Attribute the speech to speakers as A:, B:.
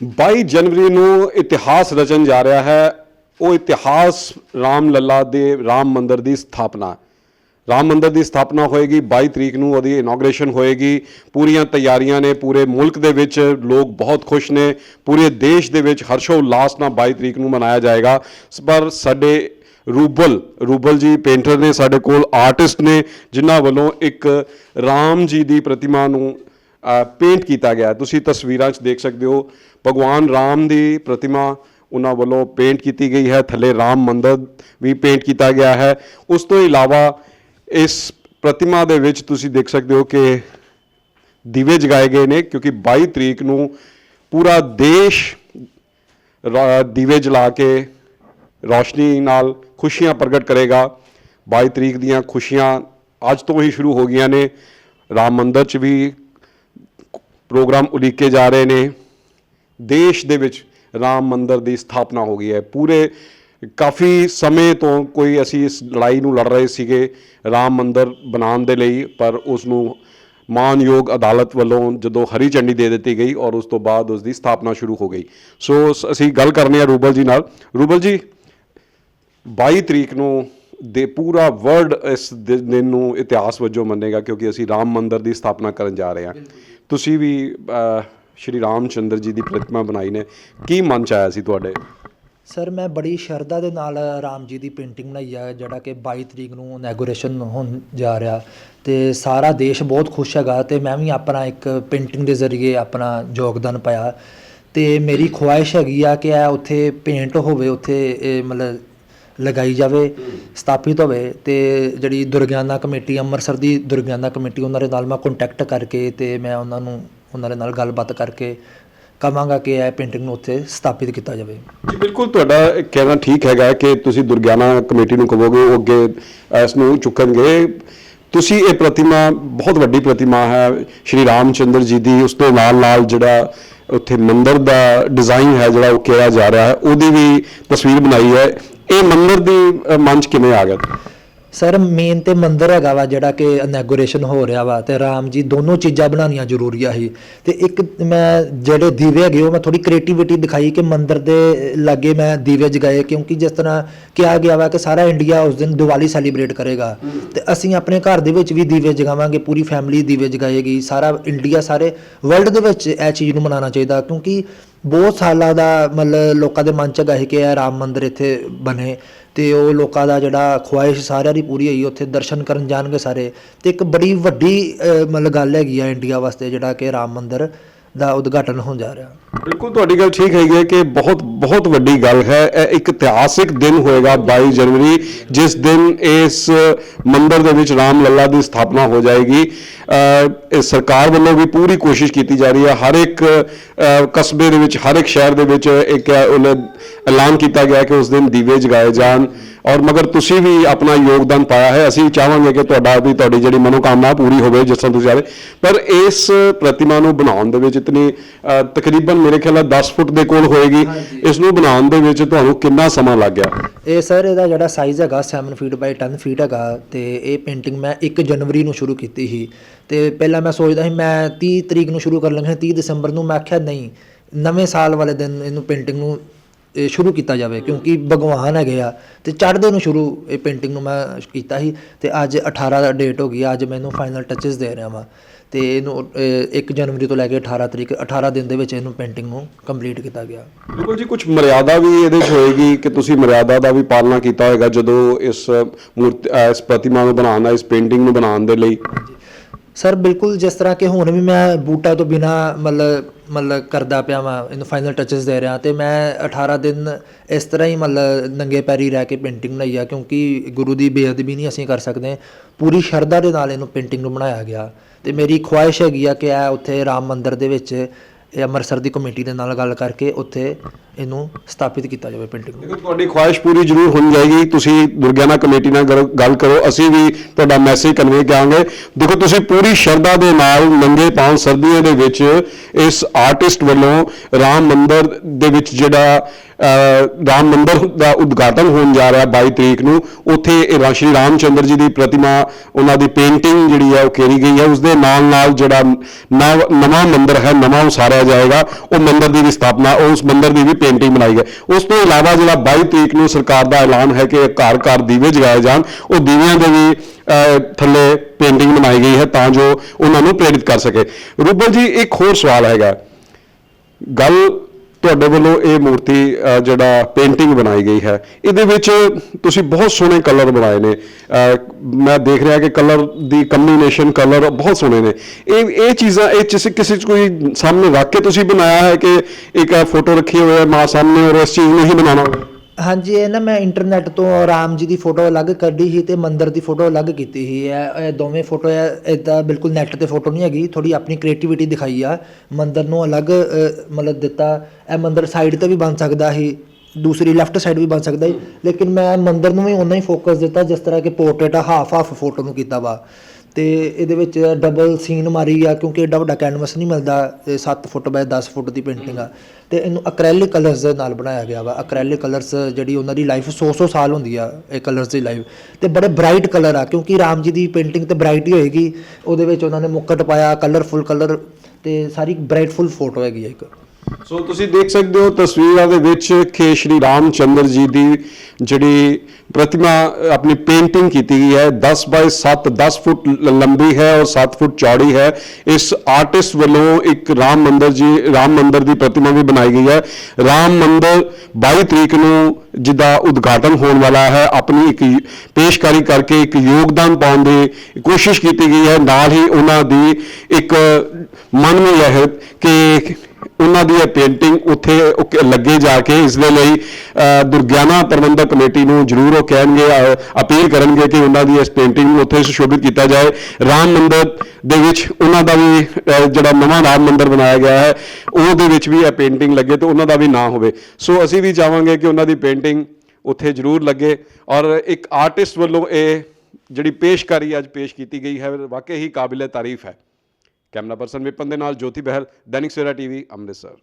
A: 22 ਜਨਵਰੀ ਨੂੰ ਇਤਿਹਾਸ ਰਚਣ ਜਾ ਰਿਹਾ ਹੈ। ਉਹ ਇਤਿਹਾਸ ਰਾਮ ਲੱਲਾ ਦੇ ਰਾਮ ਮੰਦਰ ਦੀ ਸਥਾਪਨਾ। ਰਾਮ ਮੰਦਰ ਦੀ ਸਥਾਪਨਾ ਹੋਏਗੀ 22 ਤਰੀਕ ਨੂੰ ਉਹਦੀ ਇਨੋਗ੍ਰੇਸ਼ਨ ਹੋਏਗੀ। ਪੂਰੀਆਂ ਤਿਆਰੀਆਂ ਨੇ, ਪੂਰੇ ਮੁਲਕ ਦੇ ਵਿੱਚ ਲੋਕ ਬਹੁਤ ਖੁਸ਼ ਨੇ। ਪੂਰੇ ਦੇਸ਼ ਦੇ ਵਿੱਚ ਹਰਸ਼ੋ ਉਲਾਸ ਨਾਲ 22 ਤਰੀਕ ਨੂੰ ਮਨਾਇਆ ਜਾਏਗਾ। ਪਰ ਸਾਡੇ ਰੂਬਲ ਰੂਬਲ ਜੀ ਪੇਂਟਰ ਨੇ, ਸਾਡੇ ਕੋਲ ਆਰਟਿਸਟ ਨੇ, ਜਿਨ੍ਹਾਂ ਵੱਲੋਂ ਇੱਕ ਰਾਮ ਜੀ ਦੀ ਪ੍ਰਤਿਮਾ ਨੂੰ ਪੇਂਟ ਕੀਤਾ ਗਿਆ। ਤੁਸੀਂ ਤਸਵੀਰਾਂ 'ਚ ਦੇਖ ਸਕਦੇ ਹੋ ਭਗਵਾਨ ਰਾਮ ਦੀ ਪ੍ਰਤਿਮਾ ਉਹਨਾਂ ਵੱਲੋਂ ਪੇਂਟ ਕੀਤੀ ਗਈ ਹੈ, ਥੱਲੇ ਰਾਮ ਮੰਦਰ ਵੀ ਪੇਂਟ ਕੀਤਾ ਗਿਆ ਹੈ। ਉਸ ਤੋਂ ਇਲਾਵਾ ਇਸ ਪ੍ਰਤਿਮਾ ਦੇ ਵਿੱਚ ਤੁਸੀਂ ਦੇਖ ਸਕਦੇ ਹੋ ਕਿ ਦੀਵੇ ਜਗਾਏ ਗਏ ਨੇ, ਕਿਉਂਕਿ 22 ਤਰੀਕ ਨੂੰ ਪੂਰਾ ਦੇਸ਼ ਰਾ- ਦੀਵੇ ਜਲਾ ਕੇ ਰੌਸ਼ਨੀ ਨਾਲ ਖੁਸ਼ੀਆਂ ਪ੍ਰਗਟ ਕਰੇਗਾ। 22 ਤਰੀਕ ਦੀਆਂ ਖੁਸ਼ੀਆਂ ਅੱਜ ਤੋਂ ਹੀ ਸ਼ੁਰੂ ਹੋ ਗਈਆਂ ਨੇ। ਰਾਮ ਮੰਦਰ 'ਚ ਵੀ ਪ੍ਰੋਗਰਾਮ ਉਲੀਕੇ ਜਾ ਰਹੇ ਨੇ। ਦੇਸ਼ ਦੇ ਵਿੱਚ ਰਾਮ ਮੰਦਿਰ ਦੀ ਸਥਾਪਨਾ ਹੋ ਗਈ ਹੈ। ਪੂਰੇ ਕਾਫੀ ਸਮੇਂ ਤੋਂ ਕੋਈ ਅਸੀਂ ਇਸ ਲੜਾਈ ਨੂੰ ਲੜ ਰਹੇ ਸੀਗੇ ਰਾਮ ਮੰਦਿਰ ਬਣਾਉਣ ਦੇ ਲਈ ਪਰ ਉਸ ਨੂੰ ਮਾਨਯੋਗ ਅਦਾਲਤ ਵੱਲੋਂ ਜਦੋਂ ਹਰੀ ਝੰਡੀ ਦੇ ਦਿੱਤੀ ਗਈ ਔਰ ਉਸ ਤੋਂ ਬਾਅਦ ਉਸ ਦੀ ਸਥਾਪਨਾ ਸ਼ੁਰੂ ਹੋ ਗਈ। ਸੋ ਅਸੀਂ ਗੱਲ ਕਰਨੀ ਹੈ ਰੂਬਲ ਜੀ ਨਾਲ। ਰੂਬਲ ਜੀ 22 ਤਰੀਕ ਨੂੰ ਦੇ ਪੂਰਾ ਵਰਲਡ ਇਸ ਦਿਨ ਨੂੰ ਇਤਿਹਾਸ ਵਜੋਂ ਮੰਨੇਗਾ ਕਿਉਂਕਿ ਅਸੀਂ ਰਾਮ ਮੰਦਿਰ ਦੀ ਸਥਾਪਨਾ ਕਰਨ ਜਾ ਰਹੇ ਹਾਂ। ਤੁਸੀਂ ਵੀ ਸ਼੍ਰੀ ਰਾਮ ਚੰਦਰ ਜੀ ਦੀ ਪ੍ਰਤਿਮਾ ਬਣਾਈ ਨੇ। ਕੀ ਮਨ ਚ ਆਇਆ ਸੀ ਤੁਹਾਡੇ?
B: ਸਰ, ਮੈਂ ਬੜੀ ਸ਼ਰਧਾ ਦੇ ਨਾਲ ਰਾਮ ਜੀ ਦੀ ਪੇਂਟਿੰਗ ਬਣਾਈ ਆ, ਜਿਹੜਾ ਕਿ 22 ਤਰੀਕ ਨੂੰ ਇਨੈਗੋਰੇਸ਼ਨ ਹੋਣ ਜਾ ਰਿਹਾ। ਤੇ ਸਾਰਾ ਦੇਸ਼ ਬਹੁਤ ਖੁਸ਼ ਹੈਗਾ ਤੇ ਮੈਂ ਵੀ ਆਪਣਾ ਇੱਕ ਪੇਂਟਿੰਗ ਦੇ ਜ਼ਰੀਏ ਆਪਣਾ ਯੋਗਦਾਨ ਪਾਇਆ। ਤੇ ਮੇਰੀ ਖੁਆਇਸ਼ ਹੈਗੀ ਆ ਕਿ ਇਹ ਉੱਥੇ ਪੇਂਟ ਹੋਵੇ, ਉੱਥੇ ਮਤਲਬ ਲਗਾਈ ਜਾਵੇ, ਸਥਾਪਿਤ ਹੋਵੇ ਤੇ ਜਿਹੜੀ ਦੁਰਗਿਆਨਾ ਕਮੇਟੀ, ਅੰਮ੍ਰਿਤਸਰ ਦੀ ਦੁਰਗਿਆਨਾ ਕਮੇਟੀ, ਉਹਨਾਂ ਦੇ ਨਾਲ ਮੈਂ ਕੰਟੈਕਟ ਕਰਕੇ ਤੇ ਮੈਂ ਉਹਨਾਂ ਨੂੰ ਉਹਨਾਂ ਦੇ ਨਾਲ ਗੱਲਬਾਤ ਕਰਕੇ ਕਵਾਂਗਾ ਕਿ ਇਹ ਪੇਂਟਿੰਗ ਨੂੰ ਉੱਥੇ ਸਥਾਪਿਤ ਕੀਤਾ ਜਾਵੇ।
A: ਜੀ, ਬਿਲਕੁਲ ਤੁਹਾਡਾ ਕਹਿਣਾ ਠੀਕ ਹੈਗਾ ਕਿ ਤੁਸੀਂ ਦੁਰਗਿਆਨਾ ਕਮੇਟੀ ਨੂੰ ਕਹੋਗੇ, ਉਹ ਅੱਗੇ ਇਸ ਨੂੰ ਚੁੱਕਣਗੇ। ਤੁਸੀਂ ਇਹ ਪ੍ਰਤਿਮਾ, ਬਹੁਤ ਵੱਡੀ ਪ੍ਰਤਿਮਾ ਹੈ, ਸ਼੍ਰੀ ਰਾਮਚੰਦਰ ਜੀ ਦੀ, ਉਸ ਤੋਂ ਨਾਲ ਨਾਲ ਜਿਹੜਾ ਉੱਥੇ ਮੰਦਰ ਦਾ ਡਿਜ਼ਾਈਨ ਹੈ, ਜਿਹੜਾ ਉਹ ਕਿਹਾ ਜਾ ਰਿਹਾ ਹੈ, ਉਹਦੀ ਵੀ ਤਸਵੀਰ ਬਣਾਈ ਹੈ। ਇਹ ਮੰਦਰ ਦੀ ਮੰਚ ਕਿਵੇਂ ਆ ਗਿਆ?
B: ਸਰ ਮੇਨ ਤੇ ਮੰਦਿਰ ਹੈਗਾ ਵਾ ਜਿਹੜਾ ਕਿ ਇਨੈਗੋਰੇਸ਼ਨ ਹੋ ਰਿਹਾ ਵਾ ਤੇ ਰਾਮ ਜੀ ਦੋਨੋਂ ਚੀਜ਼ਾਂ ਬਣਾਉਣੀਆਂ ਜ਼ਰੂਰੀ ਆ ਸੀ ਤੇ ਇੱਕ ਮੈਂ ਜਿਹੜੇ ਦੀਵੇ ਹੈਗੇ ਉਹ ਮੈਂ ਥੋੜੀ ਕ੍ਰੀਏਟੀਵਿਟੀ ਦਿਖਾਈ ਕਿ ਮੰਦਿਰ ਦੇ ਲਾਗੇ ਮੈਂ ਦੀਵੇ ਜਗਾਏ ਕਿਉਂਕਿ ਜਿਸ ਤਰ੍ਹਾਂ ਕਿਹਾ ਗਿਆ ਵਾ ਕਿ ਸਾਰਾ ਇੰਡੀਆ ਉਸ ਦਿਨ ਦੀਵਾਲੀ ਸੈਲੀਬ੍ਰੇਟ ਕਰੇਗਾ। ਤੇ ਅਸੀਂ ਆਪਣੇ ਘਰ ਦੇ ਵਿੱਚ ਵੀ ਦੀਵੇ ਜਗਾਵਾਂਗੇ, ਪੂਰੀ ਫੈਮਿਲੀ ਦੀਵੇ ਜਗਾਏਗੀ, ਸਾਰਾ ਇੰਡੀਆ, ਸਾਰੇ ਵਰਲਡ ਦੇ ਵਿੱਚ ਇਹ ਚੀਜ਼ ਨੂੰ ਮਨਾਉਣਾ ਚਾਹੀਦਾ ਕਿਉਂਕਿ ਬਹੁਤ ਸਾਲਾਂ ਦਾ ਮਤਲਬ ਲੋਕਾਂ ਦੇ ਮਨ ਚ ਹੈਗਾ ਕਿ ਇਹ ਰਾਮ ਮੰਦਿਰ ਇੱਥੇ ਬਣੇ। ਤੇ ਉਹ ਲੋਕਾਂ ਦਾ ਜਿਹੜਾ ਖੁਆਇਸ਼ ਸਾਰਿਆਂ ਦੀ ਪੂਰੀ ਹੋਈ, ਉੱਥੇ ਦਰਸ਼ਨ ਕਰਨ ਜਾਣਗੇ ਸਾਰੇ। ਤੇ ਇੱਕ ਬੜੀ ਵੱਡੀ ਮਤਲਬ ਗੱਲ ਹੈਗੀ ਆ ਇੰਡੀਆ ਵਾਸਤੇ, ਜਿਹੜਾ ਕਿ ਰਾਮ ਮੰਦਿਰ ਦਾ ਉਦਘਾਟਨ ਹੋਣ ਜਾ ਰਿਹਾ।
A: ਬਿਲਕੁਲ, ਤੁਹਾਡੀ ਗੱਲ ਠੀਕ ਹੈਗੀ ਹੈ ਕਿ ਬਹੁਤ ਬਹੁਤ ਵੱਡੀ ਗੱਲ ਹੈ। ਇਹ ਇੱਕ ਇਤਿਹਾਸਿਕ ਦਿਨ ਹੋਏਗਾ 22 ਜਨਵਰੀ, ਜਿਸ ਦਿਨ ਇਸ ਮੰਦਰ ਦੇ ਵਿੱਚ ਰਾਮ ਲੱਲਾ ਦੀ ਸਥਾਪਨਾ ਹੋ ਜਾਏਗੀ। ਇਹ ਸਰਕਾਰ ਵੱਲੋਂ ਵੀ ਪੂਰੀ ਕੋਸ਼ਿਸ਼ ਕੀਤੀ ਜਾ ਰਹੀ ਹੈ। ਹਰ ਇੱਕ ਕਸਬੇ ਦੇ ਵਿੱਚ, ਹਰ ਇੱਕ ਸ਼ਹਿਰ ਦੇ ਵਿੱਚ ਇੱਕ ਉਹਨੇ ਐਲਾਨ ਕੀਤਾ ਗਿਆ ਕਿ ਉਸ ਦਿਨ ਦੀਵੇ ਜਗਾਏ ਜਾਣ। ਔਰ ਮਗਰ ਤੁਸੀਂ ਵੀ ਆਪਣਾ ਯੋਗਦਾਨ ਪਾਇਆ ਹੈ। ਅਸੀਂ ਚਾਹਾਂਗੇ ਕਿ ਤੁਹਾਡਾ ਵੀ, ਤੁਹਾਡੀ ਜਿਹੜੀ ਮਨੋਕਾਮਨਾ ਪੂਰੀ ਹੋਵੇ, ਜਿਸ ਤਰ੍ਹਾਂ ਤੁਸੀਂ ਚਾਹਦੇ ਪਰ ਇਸ ਪ੍ਰਤਿਮਾ ਨੂੰ ਬਣਾਉਣ ਦੇ ਵਿੱਚ ਇਤਨੀ ਤਕਰੀਬਨ ਮੇਰੇ ਖਿਆਲ ਨਾਲ 10 ਫੁੱਟ ਦੇ ਕੋਲ ਹੋਏਗੀ। ਇਸ ਨੂੰ ਬਣਾਉਣ ਦੇ ਵਿੱਚ ਤੁਹਾਨੂੰ ਕਿੰਨਾ ਸਮਾਂ ਲੱਗ ਗਿਆ?
B: ਇਹ ਸਰ ਇਹਦਾ ਜਿਹੜਾ ਸਾਈਜ਼ ਹੈਗਾ 7 ਫੀਟ ਬਾਈ 10 ਫੀਟ ਹੈਗਾ ਤੇ ਇਹ ਪੇਂਟਿੰਗ ਮੈਂ 1 ਜਨਵਰੀ ਨੂੰ ਸ਼ੁਰੂ ਕੀਤੀ ਸੀ। ਤੇ ਪਹਿਲਾਂ ਮੈਂ ਸੋਚਦਾ ਸੀ ਮੈਂ 30 ਤਰੀਕ ਨੂੰ ਸ਼ੁਰੂ ਕਰ ਲਾਂਗਾ 30 ਦਸੰਬਰ ਨੂੰ ਮੈਂ ਆਖਿਆ ਨਹੀਂ ਨਵੇਂ ਸਾਲ ਵਾਲੇ ਦਿਨ ਇਹਨੂੰ ਪੇਂਟਿੰਗ ਨੂੰ ਇਹ ਸ਼ੁਰੂ ਕੀਤਾ ਜਾਵੇ ਕਿਉਂਕਿ ਭਗਵਾਨ ਹੈਗੇ ਆ ਤੇ ਚੜ੍ਹਦੇ ਨੂੰ ਸ਼ੁਰੂ ਇਹ ਪੇਂਟਿੰਗ ਨੂੰ ਮੈਂ ਕੀਤਾ ਸੀ ਤੇ ਅੱਜ 18 ਦਾ ਡੇਟ ਹੋ ਗਈ ਅੱਜ ਮੈਨੂੰ ਫਾਈਨਲ ਟੱਚਸ ਦੇ ਰਿਹਾ ਵਾਂ। ਤੇ ਇਹਨੂੰ 1 ਜਨਵਰੀ ਤੋਂ ਲੈ ਕੇ 18 ਤਰੀਕ 18 ਦਿਨ ਦੇ ਵਿੱਚ ਇਹਨੂੰ ਪੇਂਟਿੰਗ ਨੂੰ ਕੰਪਲੀਟ ਕੀਤਾ ਗਿਆ।
A: ਬਿਲਕੁਲ ਜੀ ਕੁਝ ਮਰਿਆਦਾ ਵੀ ਇਹਦੇ 'ਚ ਹੋਏਗੀ ਕਿ ਤੁਸੀਂ ਮਰਿਆਦਾ ਦਾ ਵੀ ਪਾਲਣਾ ਕੀਤਾ ਹੋਏਗਾ ਜਦੋਂ ਇਸ ਮੂਰਤੀ ਇਸ ਪ੍ਰਤਿਮਾ ਨੂੰ ਬਣਾਉਣ ਦਾ ਇਸ ਪੇਂਟਿੰਗ ਨੂੰ ਬਣਾਉਣ ਦੇ ਲਈ।
B: ਸਰ ਬਿਲਕੁਲ ਜਿਸ ਤਰ੍ਹਾਂ ਕਿ ਹੁਣ ਵੀ ਮੈਂ ਬੂਟਾ ਤੋਂ ਬਿਨਾ ਮਤਲਬ ਮਤਲਬ ਕਰਦਾ ਪਿਆ ਵਾਂ ਇਹਨੂੰ ਫਾਈਨਲ ਟੱਚਸ ਦੇ ਰਿਹਾ ਤੇ ਮੈਂ 18 ਦਿਨ ਇਸ ਤਰ੍ਹਾਂ ਹੀ ਮਤਲਬ ਨੰਗੇ ਪੈਰੀ ਰਹਿ ਕੇ ਪੇਂਟਿੰਗ ਬਣਾਈ ਆ ਕਿਉਂਕਿ ਗੁਰੂ ਦੀ ਬੇਅਦਬੀ ਨਹੀਂ ਅਸੀਂ ਕਰ ਸਕਦੇ। ਪੂਰੀ ਸ਼ਰਧਾ ਦੇ ਨਾਲ ਇਹਨੂੰ ਪੇਂਟਿੰਗ ਨੂੰ ਬਣਾਇਆ ਗਿਆ। ਅਤੇ ਮੇਰੀ ਖੁਆਇਸ਼ ਹੈਗੀ ਆ ਕਿ ਇਹ ਉੱਥੇ ਰਾਮ ਮੰਦਰ ਦੇ ਵਿੱਚ ਇਹ ਅੰਮ੍ਰਿਤਸਰ ਦੀ ਕਮੇਟੀ ਦੇ ਨਾਲ ਗੱਲ ਕਰਕੇ ਉੱਥੇ ਇਹਨੂੰ ਸਥਾਪਿਤ ਕੀਤਾ ਜਾਵੇ ਪੇਂਟਿੰਗ ਨੂੰ।
A: ਦੇਖੋ ਤੁਹਾਡੀ ਖੁਆਇਸ਼ ਪੂਰੀ ਜ਼ਰੂਰ ਹੋਣੀ ਜਾਏਗੀ ਤੁਸੀਂ ਦੁਰਗਿਆਨਾ ਕਮੇਟੀ ਨਾਲ ਗੱਲ- ਗੱਲ ਕਰੋ। ਅਸੀਂ ਵੀ ਤੁਹਾਡਾ ਮੈਸੇਜ ਕਨਵੇ ਕਰਾਂਗੇ। ਦੇਖੋ ਤੁਸੀਂ ਪੂਰੀ ਸ਼ਰਧਾ ਦੇ ਨਾਲ ਨੰਗੇ ਪਾਉਂ ਸਰਦੀਆਂ ਦੇ ਵਿੱਚ ਇਸ ਆਰਟਿਸਟ ਵੱਲੋਂ ਰਾਮ ਮੰਦਿਰ ਦੇ ਵਿੱਚ ਜਿਹੜਾ ਅਹ, ਰਾਮ ਮੰਦਿਰ ਦਾ ਉਦਘਾਟਨ ਹੋਣ ਜਾ ਰਿਹਾ 22 ਤਰੀਕ ਨੂੰ ਉੱਥੇ ਇਹ ਰਾ- ਸ਼੍ਰੀ ਰਾਮ ਚੰਦਰ ਜੀ ਦੀ ਪ੍ਰਤਿਮਾ ਉਹਨਾਂ ਦੀ ਪੇਂਟਿੰਗ ਜਿਹੜੀ ਹੈ ਉਹ ਕੇਰੀ ਗਈ ਹੈ। ਉਸ ਦੇ ਨਾਲ ਨਾਲ ਜਿਹੜਾ ਨਵ- ਨਵਾਂ ਮੰਦਿਰ ਹੈ ਨਵਾਂ ਉਸਾਰਿਆ ਲਗਾਇਆ ਜਾਏਗਾ ਉਹ ਮੰਦਿਰ ਦੀ ਵੀ ਸਥਾਪਨਾ ਉਸ ਮੰਦਿਰ ਦੀ ਵੀ ਪੇਂਟਿੰਗ ਬਣਾਈ ਗਈ। ਉਸ ਤੋਂ ਇਲਾਵਾ ਜਿਹੜਾ 22 ਤਰੀਕ ਨੂੰ ਸਰਕਾਰ ਦਾ ਐਲਾਨ ਹੈ ਕਿ ਘਰ ਘਰ ਦੀਵੇ ਜਗਾਏ ਜਾਣ ਉਹ ਦੀਵਿਆਂ ਦੇ ਵੀ ਅਹ, ਥੱਲੇ ਪੇਂਟਿੰਗ ਬਣਾਈ ਗਈ ਹੈ ਤਾਂ ਜੋ ਉਹਨਾਂ ਨੂੰ ਪ੍ਰੇਰਿਤ ਕਰ ਸਕੇ। ਰੂਬਲ ਜੀ ਇੱਕ ਹੋਰ ਸਵਾਲ ਹੈਗਾ। ਗੱਲ ਤੁਹਾਡੇ ਵੱਲੋਂ ਇਹ ਮੂਰਤੀ ਜਿਹੜਾ ਪੇਂਟਿੰਗ ਬਣਾਈ ਗਈ ਹੈ, ਇਹਦੇ ਵਿੱਚ ਤੁਸੀਂ ਬਹੁਤ ਸੋਹਣੇ ਕਲਰ ਬਣਾਏ ਨੇ। ਮੈਂ ਦੇਖ ਰਿਹਾ ਕਿ ਕਲਰ ਦੀ ਕੰਬੀਨੇਸ਼ਨ ਕਲਰ ਬਹੁਤ ਸੋਹਣੇ ਨੇ। ਇਹ ਇਹ ਚੀਜ਼ਾਂ, ਇਹ ਕਿਸੇ ਕਿਸੇ 'ਚ ਕੋਈ ਸਾਹਮਣੇ ਰੱਖ ਕੇ ਤੁਸੀਂ ਬਣਾਇਆ ਹੈ ਕਿ ਇੱਕ ਫੋਟੋ ਰੱਖੀ ਹੋਈ ਹੈ, ਮਾਂ ਸਾਹਮਣੇ ਔਰ ਇਸ ਚੀਜ਼ ਨੂੰ ਹੀ ਬਣਾਉਣਾ?
B: ਹਾਂਜੀ ਇਹ ਨਾ ਮੈਂ ਇੰਟਰਨੈਟ ਤੋਂ ਰਾਮ ਜੀ ਦੀ ਫੋਟੋ ਅਲੱਗ ਕੱਢੀ ਸੀ ਤੇ ਮੰਦਿਰ ਦੀ ਫੋਟੋ ਅਲੱਗ ਕੀਤੀ ਸੀ। ਇਹ ਇਹ ਦੋਵੇਂ ਫੋਟੋ ਆ ਇਦਾਂ ਬਿਲਕੁਲ ਨੈਟ ਤੇ ਫੋਟੋ ਨਹੀਂ ਹੈਗੀ ਥੋੜੀ ਆਪਣੀ ਕ੍ਰੀਏਟੀਵਿਟੀ ਦਿਖਾਈ ਆ। ਮੰਦਿਰ ਨੂੰ ਅਲੱਗ ਅ, ਮਤਲਬ ਦਿੱਤਾ। ਇਹ ਮੰਦਿਰ ਸਾਈਡ ਤੇ ਵੀ ਬਣ ਸਕਦਾ ਸੀ ਦੂਸਰੀ ਲੈਫਟ ਸਾਈਡ ਵੀ ਬਣ ਸਕਦਾ ਸੀ। ਲੇਕਿਨ ਮੈਂ ਮੰਦਿਰ ਨੂੰ ਵੀ ਉਨਾ ਹੀ ਫੋਕਸ ਦਿੱਤਾ ਜਿਸ ਤਰ੍ਹਾਂ ਕਿ ਪੋਰਟਰੇਟ ਆ ਹਾਫ ਹਾਫ ਫੋਟੋ ਨੂੰ ਕੀਤਾ ਵਾ। ਅਤੇ ਇਹਦੇ ਵਿੱਚ ਡਬਲ ਸੀਨ ਮਾਰੀ ਆ, ਕਿਉਂਕਿ ਏਡਾ ਵੱਡਾ ਕੈਨਵਸ ਨਹੀਂ ਮਿਲਦਾ, ਇਹ 7 ਫੁੱਟ ਬਾਏ 10 ਫੁੱਟ ਦੀ ਪੇਂਟਿੰਗ ਆ। ਤੇ ਇਹਨੂੰ ਅਕ੍ਰੈਲਿਕ ਕਲਰਸ ਦੇ ਨਾਲ ਬਣਾਇਆ ਗਿਆ ਵਾ। ਅਕ੍ਰੈਲਿਕ ਕਲਰਸ ਜਿਹੜੀ ਉਹਨਾਂ ਦੀ ਲਾਈਫ 100-100 ਸਾਲ ਹੁੰਦੀ ਆ, ਇਹ ਕਲਰਸ ਦੀ ਲਾਈਫ ਤੇ ਬੜੇ ਬ੍ਰਾਈਟ ਕਲਰ ਆ, ਕਿਉਂਕਿ ਰਾਮ ਜੀ ਦੀ ਪੇਂਟਿੰਗ ਤੇ ਬ੍ਰਾਈਟ ਹੀ ਹੋਏਗੀ। ਉਹਦੇ ਵਿੱਚ ਉਹਨਾਂ ਨੇ ਮੁਕਟ ਪਾਇਆ ਕਲਰਫੁਲ ਕਲਰ ਤੇ ਸਾਰੀ ਬ੍ਰਾਈਟਫੁਲ ਫੋਟੋ ਹੈਗੀ ਆ ਇੱਕ।
A: ਸੋ ਤੁਸੀਂ ਦੇਖ ਸਕਦੇ ਹੋ ਤਸਵੀਰਾਂ ਦੇ ਵਿੱਚ ਕਿ ਸ਼੍ਰੀ ਰਾਮ ਚੰਦਰ ਜੀ ਦੀ ਜਿਹੜੀ ਪ੍ਰਤਿਮਾ ਆਪਣੀ ਪੇਂਟਿੰਗ ਕੀਤੀ ਗਈ ਹੈ। 10 ਬਾਈ 7 10 ਫੁੱਟ ਲ- ਲੰਬੀ ਹੈ ਔਰ 7 ਫੁੱਟ ਚੌੜੀ ਹੈ। ਇਸ ਆਰਟਿਸਟ ਵੱਲੋਂ ਇੱਕ ਰਾਮ ਮੰਦਰ ਜੀ, ਰਾਮ ਮੰਦਰ ਦੀ ਪ੍ਰਤਿਮਾ ਵੀ ਬਣਾਈ ਗਈ ਹੈ। ਰਾਮ ਮੰਦਰ 22 ਤਰੀਕ ਨੂੰ ਜਿਹਦਾ ਉਦਘਾਟਨ ਹੋਣ ਵਾਲਾ ਹੈ, ਆਪਣੀ ਇੱਕ ਪੇਸ਼ਕਾਰੀ ਕਰਕੇ ਇੱਕ ਯੋਗਦਾਨ ਪਾਉਣ ਦੀ ਕੋਸ਼ਿਸ਼ ਕੀਤੀ ਗਈ ਹੈ। ਨਾਲ ਹੀ ਉਹਨਾਂ ਦੀ ਇੱਕ ਮਨ ਨੂੰ ਇਹ ਹੈ ਕਿ ਉਹਨਾਂ ਦੀ ਇਹ ਪੇਂਟਿੰਗ ਉੱਥੇ ਲੱਗੇ ਜਾ ਕੇ ਇਸ ਦੇ ਲਈ ਦੁਰਗਿਆਨਾ ਪ੍ਰਬੰਧਕ ਕਮੇਟੀ ਨੂੰ ਜ਼ਰੂਰ ਉਹ ਕਹਿਣਗੇ ਅਪੀਲ ਕਰਨਗੇ ਕਿ ਉਹਨਾਂ ਦੀ ਇਸ ਪੇਂਟਿੰਗ ਨੂੰ ਉੱਥੇ ਸੁਸ਼ੋਭਿਤ ਕੀਤਾ ਜਾਏ। ਰਾਮ ਮੰਦਿਰ ਦੇ ਵਿੱਚ ਉਹਨਾਂ ਦਾ ਵੀ ਜਿਹੜਾ ਨਵਾਂ ਰਾਮ ਮੰਦਿਰ ਬਣਾਇਆ ਗਿਆ ਹੈ ਉਹਦੇ ਵਿੱਚ ਵੀ ਇਹ ਪੇਂਟਿੰਗ ਲੱਗੇ ਤੇ ਉਹਨਾਂ ਦਾ ਵੀ ਨਾਂ ਹੋਵੇ। ਸੋ ਅਸੀਂ ਵੀ ਚਾਹਾਂਗੇ ਕਿ ਉਹਨਾਂ ਦੀ ਪੇਂਟਿੰਗ ਉੱਥੇ ਜ਼ਰੂਰ ਲੱਗੇ ਔਰ ਇੱਕ ਆਰਟਿਸਟ ਵੱਲੋਂ ਇਹ ਜਿਹੜੀ ਪੇਸ਼ਕਾਰੀ ਅੱਜ ਪੇਸ਼ ਕੀਤੀ ਗਈ ਹੈ, ਵਾਕਈ ਹੀ ਕਾਬਿਲੇ ਤਾਰੀਫ ਹੈ। ਕੈਮਰਾ ਪਰਸਨ ਵਿਪਨ ਦੇ ਨਾਲ ਜੋਤੀ ਬਹਿਲ ਦੈਨਿਕ ਸਵੇਰਾ ਟੀਵੀ ਅੰਮ੍ਰਿਤਸਰ।